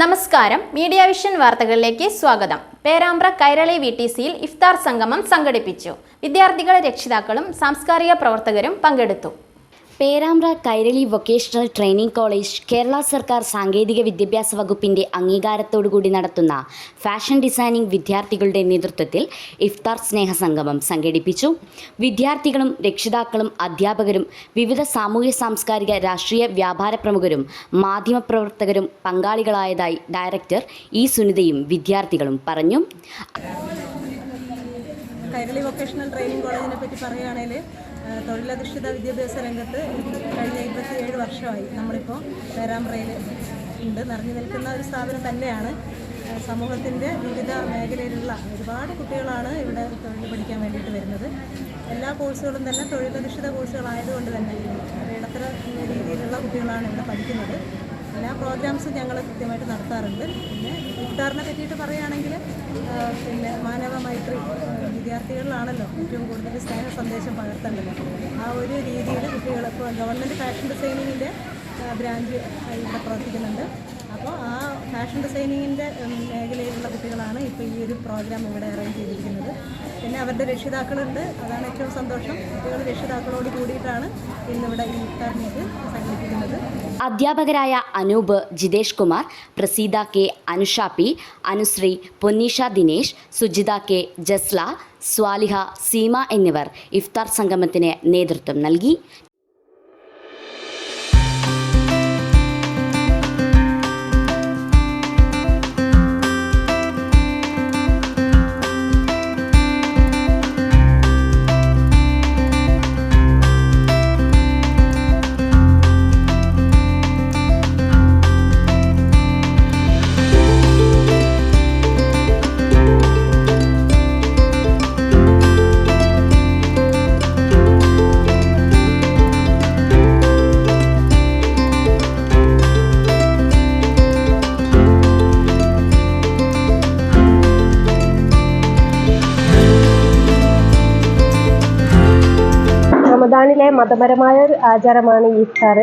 നമസ്കാരം. Media vision വാർത്തകളിലേക്ക് സ്വാഗതം. പേരാമ്പ്ര കൈരളി വി ടി സിയിൽ ഇഫ്താർ സംഗമം സംഘടിപ്പിച്ചു. വിദ്യാർത്ഥികളെ രക്ഷിതാക്കളും സാംസ്കാരിക പ്രവർത്തകരും പങ്കെടുത്തു. Perambra Kairali vocational training college Kerala സർക്കാർ സാങ്കേതിക വിദ്യാഭ്യാസ വകുപ്പിന്റെ അംഗീകാരത്തോടുകൂടി നടത്തുന്ന ഫാഷൻ ഡിസൈനിംഗ് വിദ്യാർത്ഥികളുടെ നേതൃത്വത്തിൽ ഇഫ്താർ സ്നേഹസംഗമം സംഘടിപ്പിച്ചു. വിദ്യാർത്ഥികളും രക്ഷിതാക്കളും അധ്യാപകരും വിവിധ സാമൂഹ്യ സാംസ്കാരിക രാഷ്ട്രീയ വ്യാപാര പ്രമുഖരും മാധ്യമപ്രവർത്തകരും പങ്കാളികളായതായി ഡയറക്ടർ ഇ സുനിതയും വിദ്യാർത്ഥികളും പറഞ്ഞു. കൈരളി വൊക്കേഷണൽ ട്രെയിനിങ് കോളേജിനെ പറ്റി പറയുകയാണെങ്കിൽ തൊഴിലധിഷ്ഠിത വിദ്യാഭ്യാസ രംഗത്ത് കഴിഞ്ഞ ഇരുപത്തിയേഴ് വർഷമായി നമ്മളിപ്പോൾ പേരാമ്പ്രയിൽ ഉണ്ട്. നിറഞ്ഞു നിൽക്കുന്ന ഒരു സ്ഥാപനം തന്നെയാണ്. സമൂഹത്തിന്റെ വിവിധ മേഖലയിലുള്ള ഒരുപാട് കുട്ടികളാണ് ഇവിടെ തൊഴിൽ പഠിക്കാൻ വേണ്ടിയിട്ട് വരുന്നത്. എല്ലാ കോഴ്സുകളും തന്നെ തൊഴിലധിഷ്ഠിത കോഴ്സുകളായതുകൊണ്ട് തന്നെ ഇടത്തര രീതിയിലുള്ള കുട്ടികളാണ് ഇവിടെ പഠിക്കുന്നത്. എല്ലാ പ്രോഗ്രാംസും ഞങ്ങൾ കൃത്യമായിട്ട് നടത്താറുണ്ട്. പിന്നെ ഇഫ്താറിനെ പറ്റിയിട്ട് പറയുകയാണെങ്കിൽ പിന്നെ മാനവ മൈത്രി വിദ്യാർത്ഥികളിലാണല്ലോ ഏറ്റവും കൂടുതൽ സ്നേഹ സന്ദേശം പകർത്തേണ്ടത്. ആ ഒരു രീതിയിൽ കുട്ടികൾ ഇപ്പോൾ ഗവൺമെന്റ് ഫാഷൻ ഡിസൈനിങ്ങിന്റെ ബ്രാഞ്ച് ഇവിടെ പ്രവർത്തിക്കുന്നുണ്ട്. ഫാഷൻ ഡിസൈനിങ്ങിന്റെ മേഖലയിലുള്ള കുട്ടികളാണ് ഇപ്പോൾ ഈ ഒരു പ്രോഗ്രാം ഇവിടെ അറേഞ്ച് ചെയ്തിരിക്കുന്നത്. പിന്നെ അവരുടെ രക്ഷിതാക്കളുണ്ട്. അതാണ് ഏറ്റവും സന്തോഷം. കുട്ടികൾ രക്ഷിതാക്കളോട് കൂടിയിട്ടാണ് ഇന്നിവിടെ ഈ മീറ്റ് സംഘടിപ്പിക്കുന്നത്. അധ്യാപകരായ Anoop Jithesh Kumar Praseetha K Anusha P Anusree Ponneesha Dinesh Sujitha K Jasla Swaliha Seema എന്നിവർ ഇഫ്താർ സംഗമത്തിന് നേതൃത്വം നൽകി. റമദാനിലെ മതപരമായ ഒരു ആചാരമാണ് ഈ ഇഫ്താർ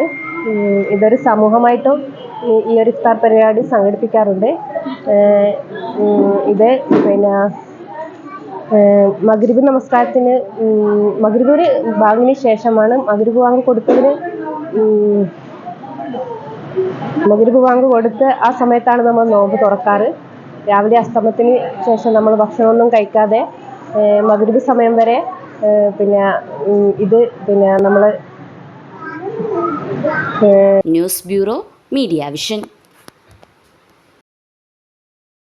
ഇതൊരു സമൂഹമായിട്ടും ഈ- ഒരു ഇഫ്താർ പരിപാടി സംഘടിപ്പിക്കാറുണ്ട്. ഇത് പിന്നെ മകരിബ് മഗ്രിബ് നമസ്കാരത്തിന് ഉം, ഒരു ബാങ്കിന് ശേഷമാണ് മഗ്രിബ് ബാങ്ക് കൊടുത്തതിന് മകരിബ് മഗ്രിബ് ബാങ്ക് കൊടുത്ത് ആ സമയത്താണ് നമ്മൾ നോമ്പ് തുറക്കാറ്. രാവിലെ അസ്തമത്തിന് ശേഷം നമ്മൾ ഭക്ഷണമൊന്നും കഴിക്കാതെ മകരിബ് മഗ്രിബ് സമയം വരെ പിന്നെ ഇത് പിന്നെ നമ്മൾ ന്യൂസ് ബ്യൂറോ മീഡിയ വിഷൻ.